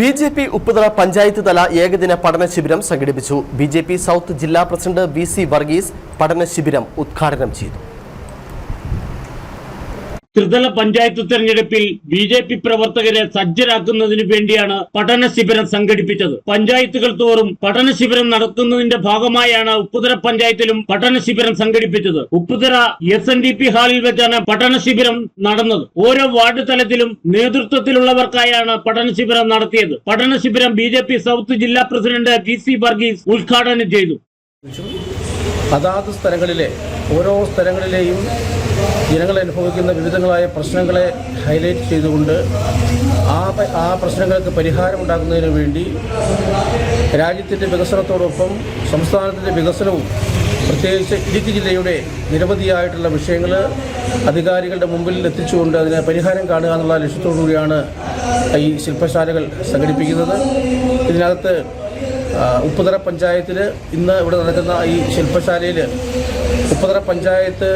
B J P Upputhara panchayat തല ഏകദിന പഠന ശിബിരം സംഘടിപ്പിച്ചു. ബി ജെ പി സൗത്ത് ജില്ലാ പ്രസിഡന്റ് വി സി വർഗീസ് പഠന ശിബിരം ഉദ്ഘാടനം ചെയ്തു. ത്രിതല പഞ്ചായത്ത് തെരഞ്ഞെടുപ്പിൽ ബി ജെ പി പ്രവർത്തകരെ സജ്ജരാക്കുന്നതിന് വേണ്ടിയാണ് പഠന ശിബിരം സംഘടിപ്പിച്ചത്. പഞ്ചായത്തുകൾ തോറും പഠന ശിബിരം നടത്തുന്നതിന്റെ ഭാഗമായാണ് ഉപ്പുതര പഞ്ചായത്തിലും പഠന ശിബിരം സംഘടിപ്പിച്ചത്. Upputhara S N D P ഹാളിൽ വെച്ചാണ് പഠന ശിബിരം നടന്നത്. ഓരോ വാർഡ് തലത്തിലും നേതൃത്വത്തിലുള്ളവർക്കായാണ് പഠന ശിബിരം നടത്തിയത്. പഠന ശിബിരം ബി സൗത്ത് ജില്ലാ പ്രസിഡന്റ് പി സി വർഗീസ് ഉദ്ഘാടനം ചെയ്തു. അതാത് സ്ഥലങ്ങളിലെ ഓരോ സ്ഥലങ്ങളിലെയും ജനങ്ങൾ അനുഭവിക്കുന്ന വിവിധങ്ങളായ പ്രശ്നങ്ങളെ ഹൈലൈറ്റ് ചെയ്തുകൊണ്ട് ആ ആ പ്രശ്നങ്ങൾക്ക് പരിഹാരമുണ്ടാക്കുന്നതിന് വേണ്ടി രാജ്യത്തിന്റെ വികസനത്തോടൊപ്പം സംസ്ഥാനത്തിന്റെ വികസനവും പ്രത്യേകിച്ച് ഇടുക്കി ജില്ലയുടെ നിരവധിയായിട്ടുള്ള വിഷയങ്ങൾ അധികാരികളുടെ മുമ്പിൽ എത്തിച്ചുകൊണ്ട് അതിന് പരിഹാരം കാണുക എന്നുള്ള ലക്ഷ്യത്തോടു കൂടിയാണ് ഈ ശില്പശാലകൾ സംഘടിപ്പിക്കുന്നത്. ഇതിനകത്ത് ഉപ്പുതറ പഞ്ചായത്തിൽ ഇന്ന് ഇവിടെ നടക്കുന്ന ഈ ശില്പശാലയിൽ ഉപ്പുതറ പഞ്ചായത്ത്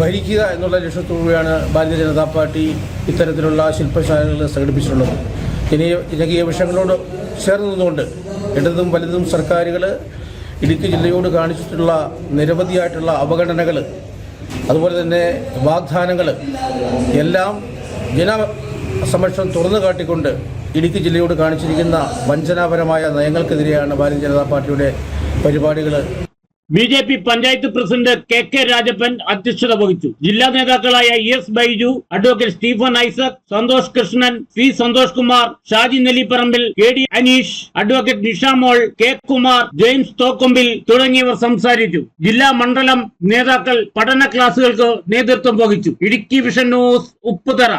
ഭരിക്കുക എന്നുള്ള ലക്ഷ്യത്തോടുകൂടിയാണ് ഭാരതീയ ജനതാ പാർട്ടി ഇത്തരത്തിലുള്ള ശില്പശാലകൾ സംഘടിപ്പിച്ചിട്ടുള്ളത്. ഇനി ജനകീയ വിഷയങ്ങളോട് ചേർന്ന് നിന്നുകൊണ്ട് ഇടതും വലുതും സർക്കാരുകൾ ഇടുക്കി ജില്ലയോട് കാണിച്ചിട്ടുള്ള നിരവധിയായിട്ടുള്ള അവഗണനകൾ അതുപോലെ തന്നെ വാഗ്ദാനങ്ങൾ എല്ലാം ജനസമക്ഷം തുറന്നു കാട്ടിക്കൊണ്ട് ഇടുക്കി ജില്ലയോട് കാണിച്ചിരിക്കുന്ന വഞ്ചനാപരമായ നയങ്ങൾക്കെതിരെയാണ് ഭാരതീയ ജനതാ പാർട്ടിയുടെ പരിപാടികൾ B J P panchayat president K K Rajappan അധ്യക്ഷത വഹിച്ചു. ജില്ലാ നേതാക്കളായ S Baiju advocate Stephen Isaac Santhosh Krishnan P Santhosh Kumar Shaji Nellipparambil K D Aneesh advocate Nishamol K Kumar James Thokkombil തുടങ്ങിയവർ സംസാരിച്ചു. ജില്ലാ മണ്ഡലം നേതാക്കൾ പഠന ക്ലാസുകൾക്ക് നേതൃത്വം വഹിച്ചു. Idukki vision news Upputhara.